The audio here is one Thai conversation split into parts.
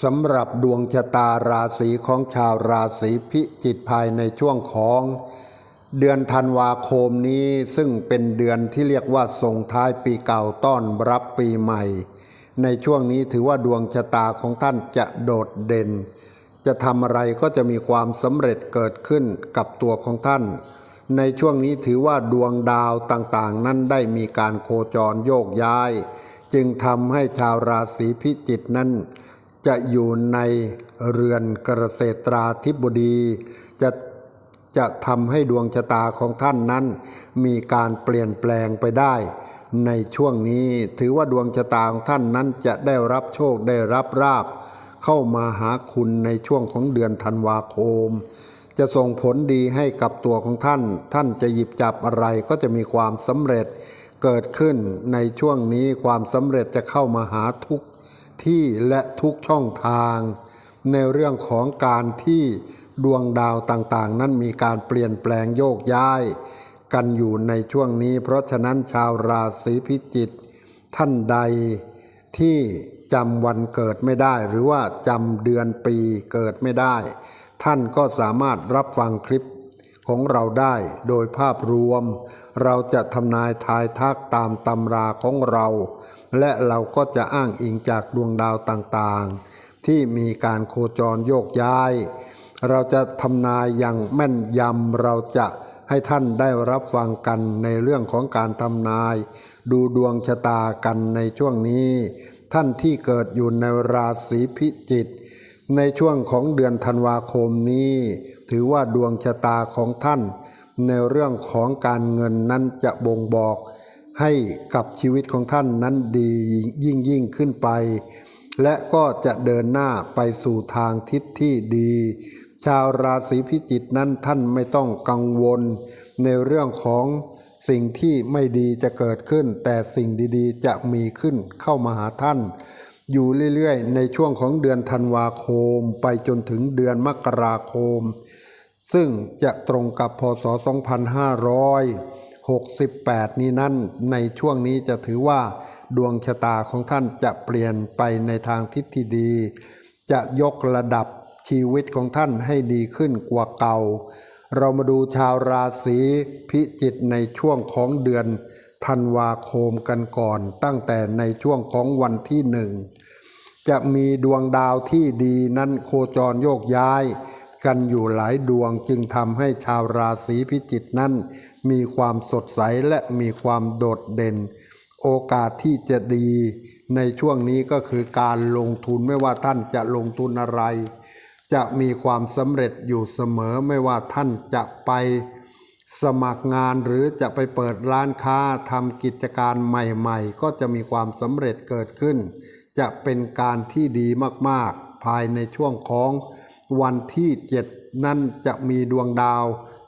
สำหรับดวงชะตาราศีของชาวราศีพิจิกภายในช่วงของ เดือนธันวาคมนี้ซึ่งเป็นเดือนที่เรียกว่าส่งท้ายปีเก่าต้อนรับปีใหม่ ในช่วงนี้ถือว่าดวงชะตาของท่านจะโดดเด่น จะทำอะไรก็จะมีความสำเร็จเกิดขึ้นกับตัวของท่าน ในช่วงนี้ถือว่าดวงดาวต่างๆ นั้นได้มีการโคจรโยกย้าย จึงทำให้ชาวราศีพิจิกนั้น จะอยู่ในเรือนกรเกษตราธิบดี จะจะทำให้ดวงชะตาของท่านนั้น มีการเปลี่ยนแปลงไปได้ ในช่วงนี้ถือว่าดวงชะตาของท่านนั้นจะได้รับโชคได้รับราบ เข้ามาหาคุณในช่วงของเดือนธันวาคม จะส่งผลดีให้กับตัวของท่าน ท่านจะหยิบจับอะไรก็จะมีความสำเร็จเกิดขึ้นในช่วงนี้ความสำเร็จจะเข้ามาหาทุก ที่และทุกช่องทาง ในเรื่องของการที่ดวงดาวต่างๆ นั้นมีการเปลี่ยนแปลงโยกย้าย กันอยู่ในช่วงนี้ เพราะฉะนั้นชาวราศีพิจิกท่านใดที่จำวันเกิดไม่ได้ หรือว่าจำเดือนปีเกิดไม่ได้ ท่านก็สามารถรับฟังคลิปของเราได้โดยภาพรวม เราจะทำนายทายทักตามตำราของเรา และเราก็จะอ้างอิงจากดวงดาวต่างๆ ที่มีการโคจรโยกย้าย เราจะทำนายอย่างแม่นยำเราจะให้ท่านได้รับฟังกันในเรื่องของการทำนาย ดูดวงชะตากันในช่วงนี้ ท่านที่เกิดอยู่ในราศีพิจิกในช่วงของเดือนธันวาคมนี้ ถือว่าดวงชะตาของท่าน ในเรื่องของการเงินนั้นจะบ่งบอก ให้กับชีวิตของท่านนั้นดียิ่งยิ่งขึ้นไป และก็จะเดินหน้าไปสู่ทางทิศที่ดี ชาวราศีพิจิกนั้นท่านไม่ต้องกังวล ในเรื่องของสิ่งที่ไม่ดีจะเกิดขึ้น แต่สิ่งดีๆ จะมีขึ้นเข้ามาหาท่าน อยู่เรื่อยๆ ในช่วงของเดือนธันวาคม ไปจนถึงเดือนมกราคม ซึ่งจะตรงกับพศ 2500 68 นี้นั้นในช่วงนี้จะถือว่าดวงชะตาของท่านจะเปลี่ยนไปในทางทิศที่ดี จะยกระดับชีวิตของท่านให้ดีขึ้นกว่าเก่า เรามาดูชาวราศีพิจิกในช่วงของเดือนธันวาคมกันก่อน ตั้งแต่ในช่วงของวันที่หนึ่งจะมีดวงดาวที่ดีนั้นโคจรโยกย้าย กันอยู่หลายดวงจึงทำให้ชาวราศีพิจิกนั้น มีความสดใสและมีความโดดเด่น โอกาสที่จะดีในช่วงนี้ก็คือการลงทุนไม่ว่าท่านจะลงทุนอะไร จะมีความสำเร็จอยู่เสมอไม่ว่าท่านจะไปสมัครงานหรือจะไปเปิดร้านค้าทำกิจการใหม่ๆ ก็จะมีความสำเร็จเกิดขึ้น จะเป็นการที่ดีมากๆ ภายในช่วงของวันที่เจ็ด นั่นจะมีดวงดาว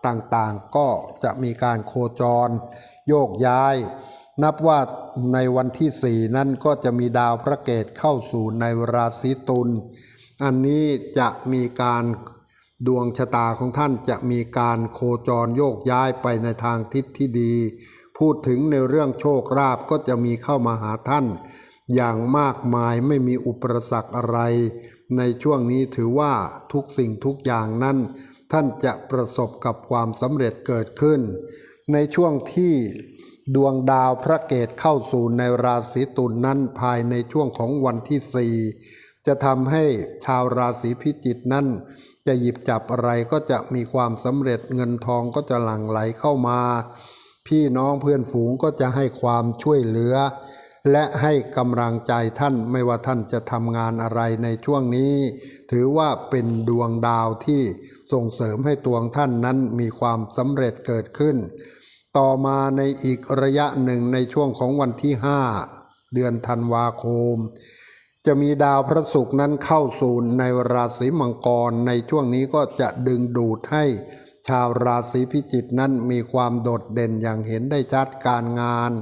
ต่างๆ ก็จะมีการโคจร โยกย้าย นับว่าในวันที่สี่นั่นก็จะมีดาวพระเกตเข้าสู่ในราศีตุลอันนี้จะมีการดวงชะตาของท่านจะมีการโคจรโยกย้ายไปในทางทิศที่ดี พูดถึงในเรื่องโชคลาภก็จะมีเข้ามาหาท่าน อย่างมากมายไม่มีอุปสรรคอะไร ในช่วงนี้ถือว่าทุกสิ่งทุกอย่างนั้น ท่านจะประสบกับความสำเร็จเกิดขึ้น ในช่วงที่ดวงดาวพระเกตเข้าสู่ในราศีตุลนนั้นภายในช่วงของวันที่สี่จะทำให้ชาวราศีพิจิกนั้น จะหยิบจับอะไรก็จะมีความสำเร็จเงินทองก็จะหลั่งไหลเข้ามา พี่น้องเพื่อนฝูงก็จะให้ความช่วยเหลือ และให้กำลังใจท่านไม่ว่าท่านจะทำงานอะไรในช่วงนี้ ถือว่าเป็นดวงดาวที่ส่งเสริมให้ตัวท่านนั้นมีความสำเร็จเกิดขึ้น ต่อมาในอีกระยะหนึ่งในช่วงของวันที่ 5 เดือนธันวาคม จะมีดาวพระศุกร์นั้นเข้าสู่ในราศีมังกร ในช่วงนี้ก็จะดึงดูดให้ชาวราศีพิจิกนั้นมีความโดดเด่นอย่างเห็นได้ชัดการงาน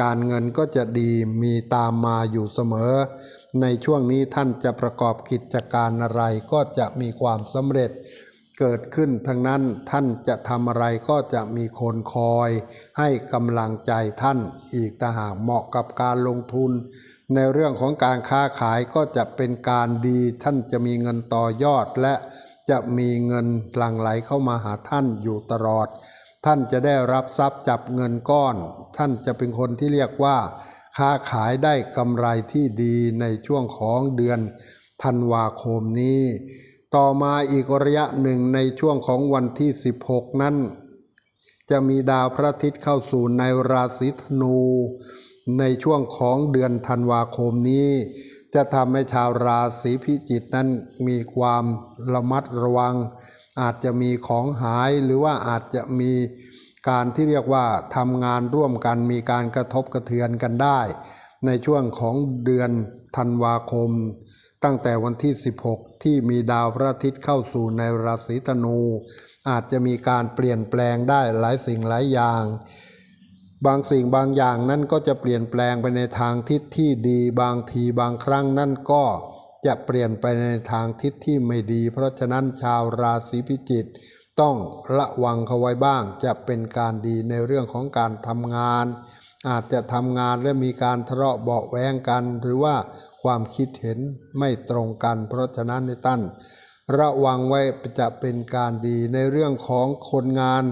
การเงินก็จะดีมีตามมาอยู่เสมอ ในช่วงนี้ท่านจะประกอบกิจการอะไรก็จะมีความสำเร็จเกิดขึ้นทั้งนั้นท่านจะทำอะไรก็จะมีคนคอย ให้กำลังใจท่านอีกต่าหากเหมาะกับการลงทุน ในเรื่องของการค้าขายก็จะเป็นการดี ท่านจะมีเงินต่อยอดและจะมีเงินหลั่งไหลเข้ามาหาท่านอยู่ตลอด ท่านจะได้รับทรัพย์จับเงินก้อน ท่านจะเป็นคนที่เรียกว่า ค้าขายได้กำไรที่ดีในช่วงของเดือนธันวาคมนี้ ต่อมาอีกระยะหนึ่งในช่วงของวันที่ 16 นั้น จะมีดาวพระอาทิตย์เข้าสู่ในราศีธนู ในช่วงของเดือนธันวาคมนี้ จะทำให้ชาวราศีพิจิกนั้นมีความระมัดระวัง อาจจะมีของหายหรือว่าอาจจะมีการที่เรียกว่าทำงานร่วมกันมีการกระทบกระเทือนกันได้ ในช่วงของเดือนธันวาคม ตั้งแต่วันที่ 16 ที่มีดาวพระอาทิตย์เข้าสู่ในราศีธนู อาจจะมีการเปลี่ยนแปลงได้หลายสิ่งหลายอย่าง บางสิ่งบางอย่างนั้นก็จะเปลี่ยนแปลงไปในทางทิศที่ดี บางทีบางครั้งนั่นก็ จะเปลี่ยนไปในทางทิศที่ไม่ดี เพราะฉะนั้นชาวราศีพิจิกต้องระวังเขาไว้บ้าง จะเป็นการดีในเรื่องของการทำงาน อาจจะทำงานและมีการทะเลาะเบาแวงกัน หรือว่าความคิดเห็นไม่ตรงกัน เพราะฉะนั้นในตั้นระวังไว้จะเป็นการดีในเรื่องของคนงาน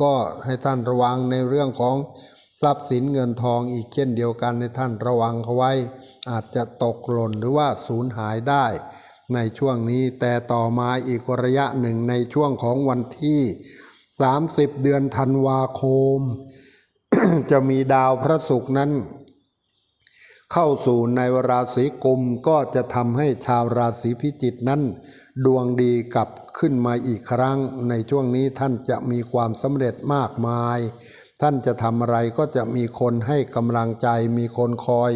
ก็ให้ท่านระวังในเรื่องของทรัพย์สินเงินทองอีกเช่นเดียวกันในท่านระวังเขาไว้ อาจจะตกหล่นหรือว่าสูญหายได้ในช่วงนี้ แต่ต่อมาอีกระยะหนึ่งในช่วงของวันที่ 30 เดือนธันวาคม จะมีดาวพระศุกร์นั้น เข้าสู่ในราศีกุมก็จะทำให้ชาวราศีพิจิกนั้น ดวงดีกลับขึ้นมาอีกครั้ง ในช่วงนี้ท่านจะมีความสำเร็จมากมาย ท่านจะทำอะไรก็จะมีคนให้กำลังใจ มีคนคอย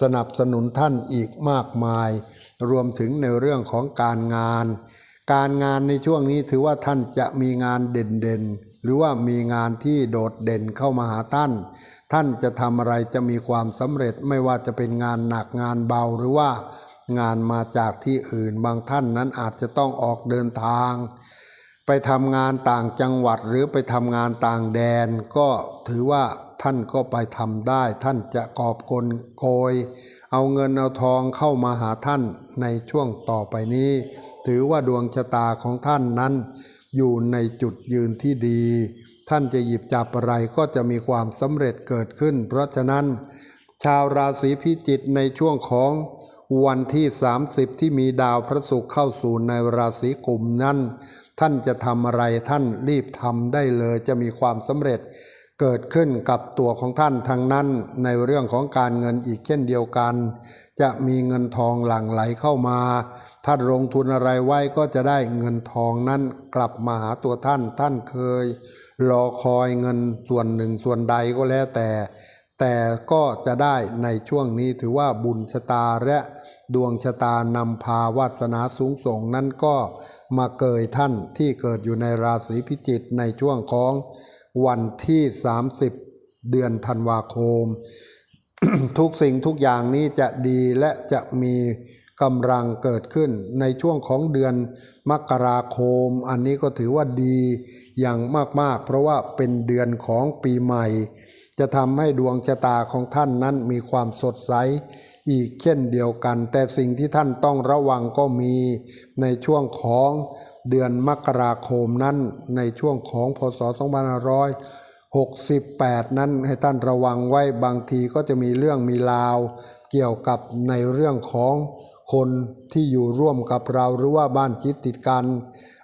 สนับสนุนท่านอีกมากมาย รวมถึงในเรื่องของการงาน การงานในช่วงนี้ถือว่าท่านจะมีงานเด่นๆ หรือว่ามีงานที่โดดเด่นเข้ามาหาท่าน ท่านจะทำอะไรจะมีความสำเร็จไม่ว่าจะเป็นงานหนักงานเบาหรือว่างานมาจากที่อื่นบางท่านนั้นอาจจะต้องออกเดินทาง ไปทำงานต่างจังหวัดหรือไปทำงานต่างแดน ก็ถือว่าท่านก็ไปทำได้ ท่านจะกอบกลโกย เอาเงินเอาทองเข้ามาหาท่านในช่วงต่อไปนี้ ถือว่าดวงชะตาของท่านนั้น อยู่ในจุดยืนที่ดี ท่านจะหยิบจับอะไรก็จะมีความสำเร็จเกิดขึ้น เพราะฉะนั้น ชาวราศีพิจิกในช่วงของวันที่ 30 ที่มีดาวพระศุกร์เข้าสู่ในราศีกุมนั้น ท่านจะทำอะไรท่านรีบทำได้เลยจะมีความสำเร็จเกิดขึ้นกับตัวของท่านทางนั้นในเรื่องของการเงินอีกเช่นเดียวกัน จะมีเงินทองหลั่งไหลเข้ามาถ้าลงทุนอะไรไว้ก็จะได้เงินทองนั้นกลับมาหาตัวท่านท่านเคย รอคอยเงินส่วนหนึ่งส่วนใดก็แล้วแต่ แต่ก็จะได้ในช่วงนี้ถือว่าบุญชะตาและดวงชะตานำพาวาสนาสูงส่งนั้นก็ มาเกยท่านที่เกิดอยู่ในราศีพิจิกในช่วงของวันที่ 30 เดือนธันวาคม ทุกสิ่งทุกอย่างนี้จะดีและจะมีกำลังเกิดขึ้นในช่วงของเดือนมกราคม อันนี้ก็ถือว่าดีอย่างมากๆ เพราะว่าเป็นเดือนของปีใหม่ จะทำให้ดวงชะตาของท่านนั้นมีความสดใส อีกเช่นเดียวกัน แต่สิ่งที่ท่านต้องระวังก็มีในช่วงของเดือนมกราคมนั้นในช่วงของพศ 2568 นั้นให้ท่านระวังไว้บางทีก็จะมีเรื่องมีราว เกี่ยวกับในเรื่องของคนที่อยู่ร่วมกับเราหรือว่าบ้านจิตติดกัน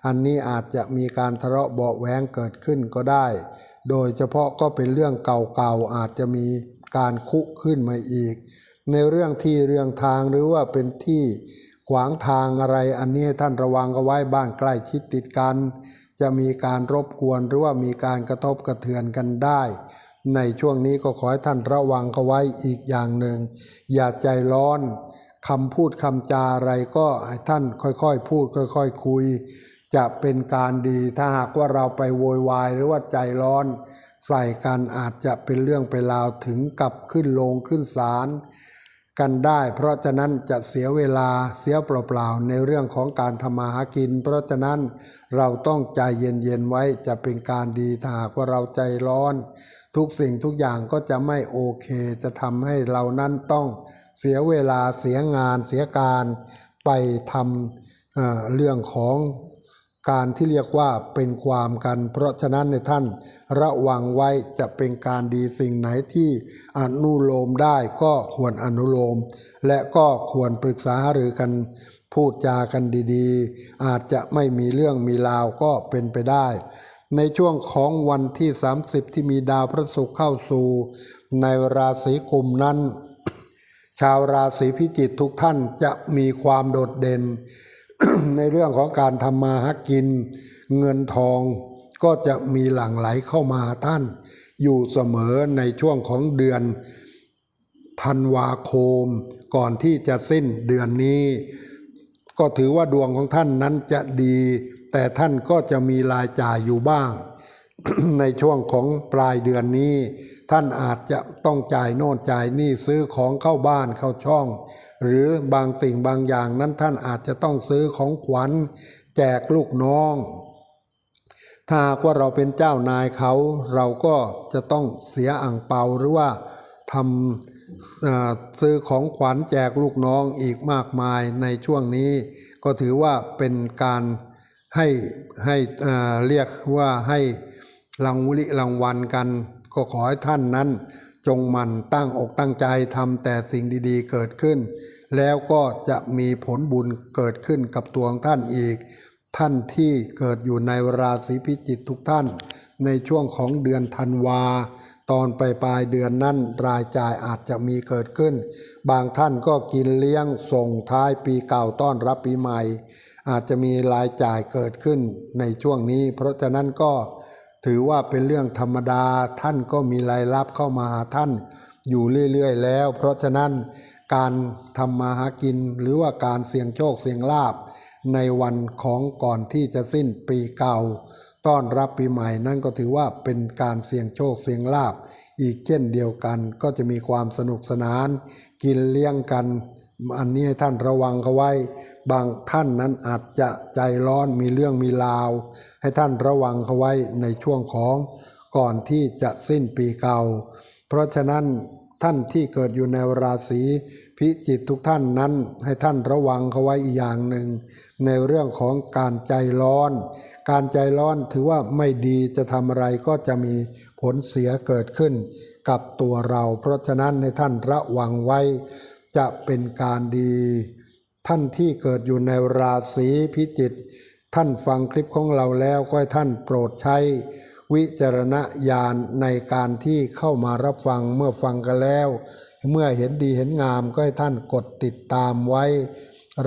อันนี้อาจจะมีการทะเลาะเบาะแว้งเกิดขึ้นก็ได้ โดยเฉพาะก็เป็นเรื่องเก่าๆอาจจะมีการคุขึ้นมาอีก ในเรื่องที่เรื่องทางหรือว่าเป็นที่ขวางทางอะไร อันนี้ให้ท่านระวังก็ไว้บ้านใกล้ชิดติดกัน จะมีการรบกวนหรือว่ามีการกระทบกระเทือนกันได้ ในช่วงนี้ก็ขอให้ท่านระวังเขาไว้อีกอย่างหนึ่ง อย่าใจร้อนคำพูดคำจาอะไรก็ให้ท่านค่อยๆ พูดค่อยๆคุย จะเป็นการดีถ้าหากว่าเราไปโวยวายหรือว่าใจร้อนใส่กันอาจจะเป็นเรื่องไปราวถึงกับขึ้นลงขึ้นศาล กันได้ เพราะฉะนั้นจะเสียเวลาเสียเปล่าๆในเรื่องของการทำมาหากิน เพราะฉะนั้นเราต้องใจเย็นๆไว้จะเป็นการดีถ้าหากว่าเราใจร้อน ทุกสิ่งทุกอย่างก็จะไม่โอเค จะทำให้เรานั้นต้องเสียเวลาเสียงานเสียการไปทำเเรื่องของ การที่เรียกว่าเป็นความกัน เพราะฉะนั้นในท่านระวังไว้จะเป็นการดีสิ่งไหนที่อนุโลมได้ก็ควรอนุโลม และก็ควรปรึกษาหรือกันพูดจากันดีๆ อาจจะไม่มีเรื่องมีราวก็เป็นไปได้ ในช่วงของวันที่ 30 ที่มีดาวพระศุกร์เข้าสู่ ในราศีกุมนั้น ชาวราศีพิจิกทุกท่านจะมีความโดดเด่น ในเรื่องของการทำมาหากิน เงินทองก็จะมีหลั่งไหลเข้ามาท่าน อยู่เสมอในช่วงของเดือนธันวาคม ก่อนที่จะสิ้นเดือนนี้ ก็ถือว่าดวงของท่านนั้นจะดี แต่ท่านก็จะมีรายจ่ายอยู่บ้าง ในช่วงของปลายเดือนนี้ ท่านอาจจะต้องจ่ายโน่นจ่ายนี่ซื้อของเข้าบ้านเข้าช่อง หรือบางสิ่งบางอย่างนั้นท่านอาจจะต้องซื้อของขวัญ แจกลูกน้อง ถ้าหากว่าเราเป็นเจ้านายเขา เราก็จะต้องเสียอ่างเปาหรือว่าทำซื้อของขวัญแจกลูกน้องอีกมากมายในช่วงนี้ ก็ถือว่าเป็นการให้ให้เรียกว่าให้รางวัลรางวัลกัน ก็ขอให้ท่านนั้น จงมันตั้งอกตั้งใจทำแต่สิ่งดีๆเกิดขึ้น แล้วก็จะมีผลบุญเกิดขึ้นกับตัวของท่านอีก ท่านที่เกิดอยู่ในราศีพิจิกทุกท่าน ในช่วงของเดือนธันวา ตอนปลายปลายเดือนนั้นรายจ่ายอาจจะมีเกิดขึ้น บางท่านก็กินเลี้ยงส่งท้ายปีเก่าต้อนรับปีใหม่ อาจจะมีรายจ่ายเกิดขึ้นในช่วงนี้ เพราะฉะนั้นก็ ถือว่าเป็นเรื่องธรรมดาท่านก็มีรายรับเข้ามาหาท่านอยู่เรื่อย ๆ แล้ว เพราะฉะนั้นการทำมาหากินหรือว่าการเสี่ยงโชคเสี่ยงลาบ ในวันของก่อนที่จะสิ้นปีเก่า ต้อนรับปีใหม่นั่นก็ถือว่าเป็นการเสี่ยงโชคเสี่ยงลาบ อีกเช่นเดียวกันก็จะมีความสนุกสนาน กินเลี้ยงกัน อันนี้ให้ท่านระวังเขาไว้ บางท่านนั้นอาจจะใจร้อนมีเรื่องมีราว ให้ท่านระวังเขาไว้ในช่วงของก่อนที่จะสิ้นปีเก่า เพราะฉะนั้นท่านที่เกิดอยู่ในราศีพิจิกทุกท่านนั้นให้ท่านระวังเขาไว้อีกอย่างหนึ่ง ในเรื่องของการใจร้อน การใจร้อนถือว่าไม่ดีจะทำอะไรก็จะมีผลเสียเกิดขึ้นกับตัวเรา เพราะฉะนั้นในท่านระวังไว้จะเป็นการดี ท่านที่เกิดอยู่ในราศีพิจิก ท่านฟังคลิปของเราแล้วก็ให้ท่านโปรดใช้วิจารณญาณในการที่เข้ามารับฟังเมื่อฟังกันแล้ว เมื่อเห็นดีเห็นงามก็ให้ท่านกดติดตามไว้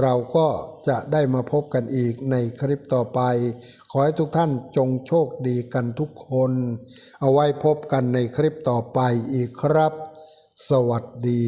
เราก็จะได้มาพบกันอีกในคลิปต่อไป ขอให้ทุกท่านจงโชคดีกันทุกคน เอาไว้พบกันในคลิปต่อไปอีกครับ สวัสดี